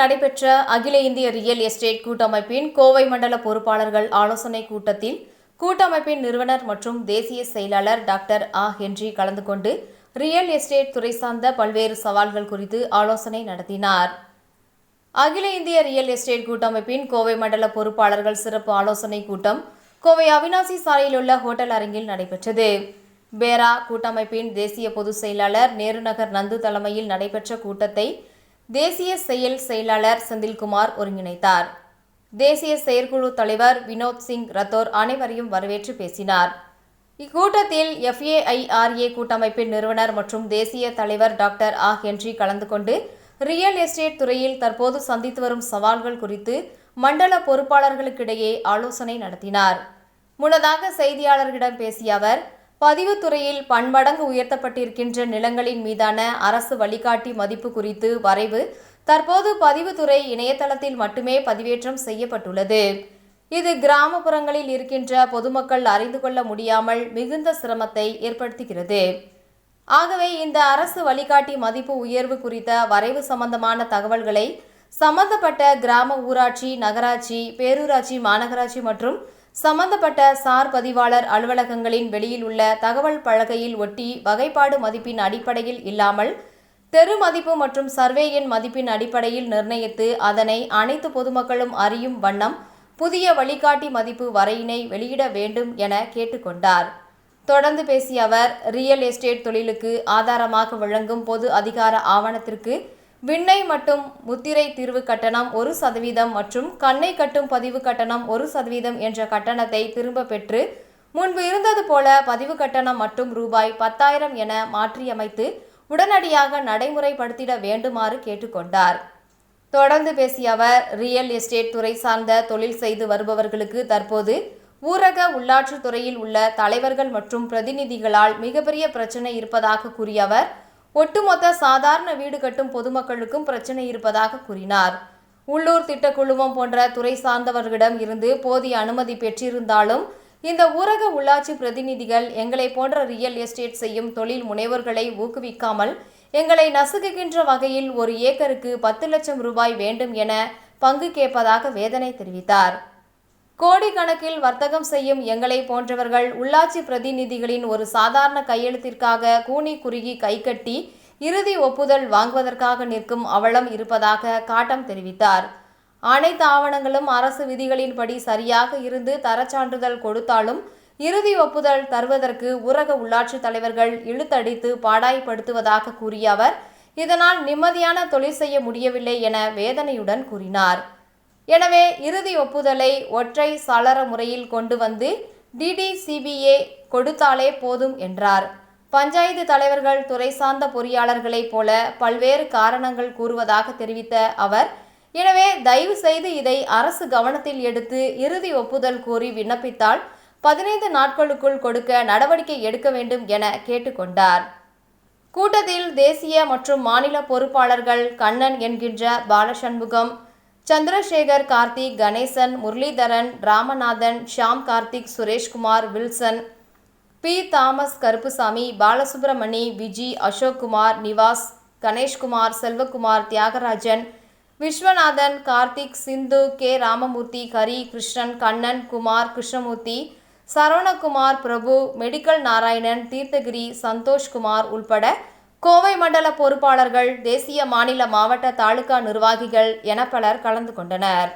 நடைபெற்ற அகில இந்திய ரியல் எஸ்டேட் கூட்டமைப்பின் கோவை மண்டல பொறுப்பாளர்கள் ஆலோசனை கூட்டத்தில் கூட்டமைப்பின் நிறுவனர் மற்றும் தேசிய செயலாளர் டாக்டர் ஆ. ஹென்றி கலந்து கொண்டு ரியல் எஸ்டேட் துறை சார்ந்த பல்வேறு சவால்கள் குறித்து ஆலோசனை நடத்தினார். அகில இந்திய ரியல் எஸ்டேட் கூட்டமைப்பின் கோவை மண்டல பொறுப்பாளர்கள் சிறப்பு ஆலோசனை கூட்டம் கோவை அவினாசி சாலையில் உள்ள ஹோட்டல் அரங்கில் நடைபெற்றது. பேரா கூட்டமைப்பின் தேசிய பொதுச் செயலாளர் நேருநகர் நந்து தலைமையில் நடைபெற்ற கூட்டத்தை தேசிய செயல் செயலாளர் செந்தில்குமார் ஒருங்கிணைத்தார். தேசிய செயற்குழு தலைவர் வினோத் சிங் ரத்தோர் அனைவரையும் வரவேற்று பேசினார். இக்கூட்டத்தில் எஃப்ஏஐஆர்ஏ கூட்டமைப்பின் நிறுவனர் மற்றும் தேசிய தலைவர் டாக்டர் ஆ. ஹென்றி கலந்து கொண்டு ரியல் எஸ்டேட் துறையில் தற்போது சந்தித்து வரும் சவால்கள் குறித்து மண்டல பொறுப்பாளர்களுக்கிடையே ஆலோசனை நடத்தினார். முன்னதாக செய்தியாளர்களிடம் பேசிய அவர் பதிவுத்துறையில் பன்மடங்கு உயர்த்தப்பட்டிருக்கின்ற நிலங்களின் மீதான அரசு வழிகாட்டி மதிப்பு குறித்து வரைவு தற்போது பதிவுத்துறை இணையதளத்தில் மட்டுமே பதிவேற்றம் செய்யப்பட்டுள்ளது. இது கிராமப்புறங்களில் இருக்கின்ற பொதுமக்கள் அறிந்து கொள்ள முடியாமல் மிகுந்த சிரமத்தை ஏற்படுத்துகிறது. ஆகவே இந்த அரசு வழிகாட்டி மதிப்பு உயர்வு குறித்த வரைவு சம்பந்தமான தகவல்களை சம்பந்தப்பட்ட கிராம ஊராட்சி நகராட்சி பேரூராட்சி மாநகராட்சி மற்றும் சம்பந்தப்பட்ட சார் பதிவாளர் அலுவலகங்களின் வெளியில் உள்ள தகவல் பலகையில் ஒட்டி வகைப்பாடு மதிப்பின் அடிப்படையில் இல்லாமல் தெரு மதிப்பு மற்றும் சர்வே எண் மதிப்பின் அடிப்படையில் நிர்ணயித்து அதனை அனைத்து பொதுமக்களும் அறியும் வண்ணம் புதிய வழிகாட்டி மதிப்பு வரையினை வெளியிட வேண்டும் என கேட்டுக்கொண்டார். தொடர்ந்து பேசிய அவர் ரியல் எஸ்டேட் தொழிலுக்கு ஆதாரமாக வழங்கும் பொது அதிகார ஆவணத்திற்கு விண்ணை மட்டும் முத்திரை தீர்வு கட்டணம் ஒரு சதவீதம் மற்றும் கண்ணை கட்டும் பதிவு கட்டணம் ஒரு சதவீதம் என்ற கட்டணத்தை திரும்ப பெற்று முன்பு இருந்தது போல பதிவு கட்டணம் மட்டும் ரூபாய் பத்தாயிரம் என மாற்றியமைத்து உடனடியாக நடைமுறைப்படுத்திட வேண்டுமாறு கேட்டுக்கொண்டார். தொடர்ந்து பேசிய அவர் ரியல் எஸ்டேட் துறை சார்ந்த தொழில் செய்து வருபவர்களுக்கு தற்போது ஊரக உள்ளாட்சித் துறையில் உள்ள தலைவர்கள் மற்றும் பிரதிநிதிகளால் மிகப்பெரிய பிரச்சனை இருப்பதாக கூறிய அவர் ஒட்டுமொத்த சாதாரண வீடு கட்டும் பொதுமக்களுக்கும் பிரச்சனை இருப்பதாக கூறினார். உள்ளூர் திட்டக்குழுமம் போன்ற துறை சார்ந்தவர்களிடம் இருந்து போதிய அனுமதி பெற்றிருந்தாலும் இந்த ஊரக உள்ளாட்சி பிரதிநிதிகள் எங்களை போன்ற ரியல் எஸ்டேட் செய்யும் தொழில் முனைவர்களை ஊக்குவிக்காமல் எங்களை நசுக்குகின்ற வகையில் ஒரு ஏக்கருக்கு பத்து லட்சம் ரூபாய் வேண்டும் என பங்கு கேட்பதாக வேதனை தெரிவித்தார். கோடிக்கணக்கில் வர்த்தகம் செய்யும் எங்களை போன்றவர்கள் உள்ளாட்சி பிரதிநிதிகளின் ஒரு சாதாரண கையெழுத்திற்காக கூனி குறுகி கைகட்டி இறுதி ஒப்புதல் வாங்குவதற்காக நிற்கும் அவலம் இருப்பதாக காட்டம் தெரிவித்தார். அனைத்து ஆவணங்களும் அரசு விதிகளின்படி சரியாக இருந்து தரச்சான்றிதழ் கொடுத்தாலும் இறுதி ஒப்புதல் தருவதற்கு ஊரக உள்ளாட்சி தலைவர்கள் இழுத்தடித்து பாடாய்படுத்துவதாக கூறிய அவர் இதனால் நிம்மதியான தொழில் செய்ய முடியவில்லை என வேதனையுடன் கூறினார். எனவே இறுதி ஒப்புதலை ஒற்றை சாளர முறையில் கொண்டு வந்து டிடிசிபிஏ கொடுத்தாலே போதும் என்றார். பஞ்சாயத்து தலைவர்கள் துறை சார்ந்த பொறியாளர்களைப் போல பல்வேறு காரணங்கள் கூறுவதாக தெரிவித்த அவர் எனவே தயவு செய்து இதை அரசு கவனத்தில் எடுத்து இறுதி ஒப்புதல் கூறி விண்ணப்பித்தால் பதினைந்து நாட்களுக்குள் கொடுக்க நடவடிக்கை எடுக்க வேண்டும் என கேட்டுக்கொண்டார். கூட்டத்தில் தேசிய மற்றும் மாநில பொறுப்பாளர்கள் கண்ணன் என்கின்ற Balashanmugam Chandrasekhar Karthik Ganesan Muralidharan Ramanathan Sham Karthik Sureshkumar Wilson P. Thomas Karuppusamy Balasubramani Viji Ashokkumar Nivas Ganeshkumar Selvakumar Thiyagarajan Viswanathan Karthik Sindhu K. Ramamoorthy Hari Krishnan Kannan Kumar Krishnamoorthy Saravanakumar Prabhu medical Narayanan Theerthagiri Santhoshkumar உள்பட கோவை மண்டல பொறுப்பாளர்கள் தேசிய மாநில மாவட்ட தாலுகா நிர்வாகிகள் என பலர் கலந்து கொண்டனர்.